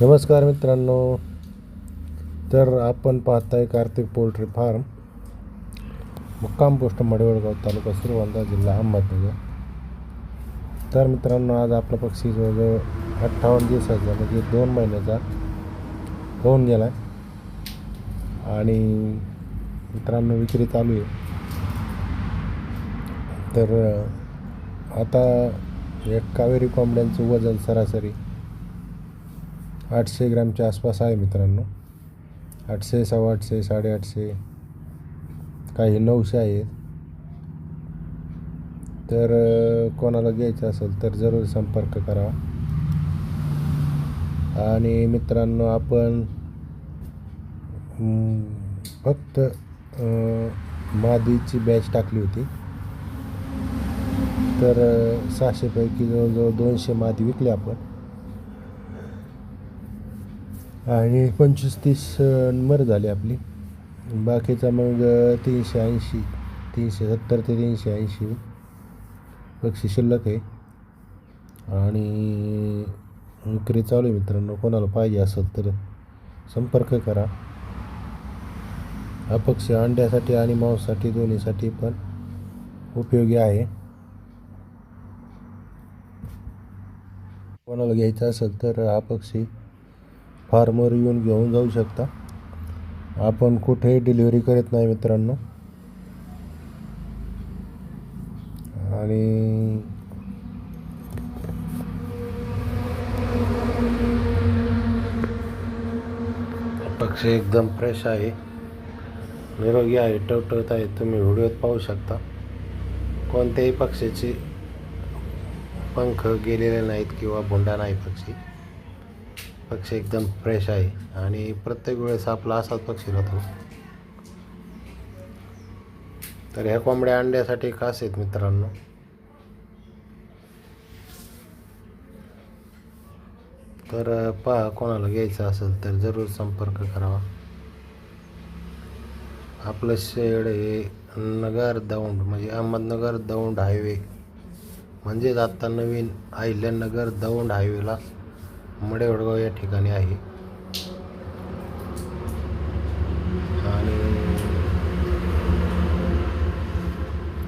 नमस्कार मित्रांनो. तर आपण पाहताय कार्तिक पोल्ट्री फार्म. मुक्काम पोस्ट मडेवळगाव तालुका सुरवंदा जिल्हा अहमदनगर. तर मित्रांनो आज आपला पक्षी जवळजवळ अठ्ठावन्न दिवसाचा म्हणजे दोन महिन्याचा होऊन गेला आणि मित्रांनो विक्री चालू आहे. तर आता एक कावेरी कोंबड्यांचं वजन सरासरी आठशे ग्रॅमच्या आसपास आहे मित्रांनो. आठशे सव्वा आठशे साडेआठशे काही नऊशे आहेत. तर कोणाला घ्यायचं असेल तर जरूर संपर्क करावा आणि मित्रांनो आपण फक्त मादीची बॅच टाकली होती. तर सहाशेपैकी जवळजवळ दोनशे मादी विकले आपण. आणि पंचवीस तीस नंबर झाली आपली. बाकीचा मग तीनशे ऐंशी तीनशे सत्तर ते तीनशे ऐंशी पक्षी शिल्लक आहे. आणि विक्री चालू आहे मित्रांनो कोणाला पाहिजे असेल तर संपर्क करा. हा पक्षी अंड्यासाठी आणि मांसासाठी दोन्हीसाठी पण उपयोगी आहे. कोणाला घ्यायचा असेल तर हा पक्षी फार्मर येऊन घेऊन जाऊ शकता. आपण कुठेही डिलिव्हरी करत नाही मित्रांनो. आणि पक्षी एकदम फ्रेश आहे. निरोगी आहे टवटवत आहे. तुम्ही व्हिडिओत पाहू शकता. कोणत्याही पक्षाची पंख गेलेले नाहीत किंवा बोंडा नाही पक्षी. पक्षी एकदम फ्रेश आहे. आणि प्रत्येक वेळेस आपला असाच पक्षी राहतो. तर ह्या कोंबड्या अंड्यासाठी खास आहेत मित्रांनो. तर पहा कोणाला घ्यायचं असेल तर जरूर संपर्क करावा. आपलं शेड हे नगर दौंड म्हणजे अहमदनगर दौंड हायवे. म्हणजेच आत्ता नवीन अहिल्यानगर दौंड हायवेला मडेवडगाव या ठिकाणी आहे. आणि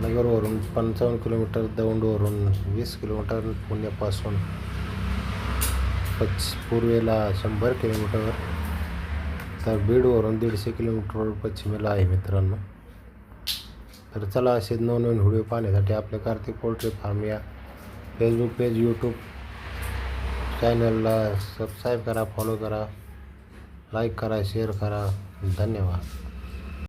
नगरवरून पंचावन्न किलोमीटर दौंडवरून वीस किलोमीटर पुण्यापासून पच पूर्वेला शंभर किलोमीटर तर बीडवरून दीडशे किलोमीटरवर पश्चिमेला आहे मित्रांनो. तर चला असे नवनवीन व्हिडिओ पाहण्यासाठी आपल्या कार्तिक पोल्ट्री फार्म या फेसबुक पेज यूट्यूब चॅनलला सबस्क्राईब करा फॉलो करा लाईक करा शेअर करा. धन्यवाद.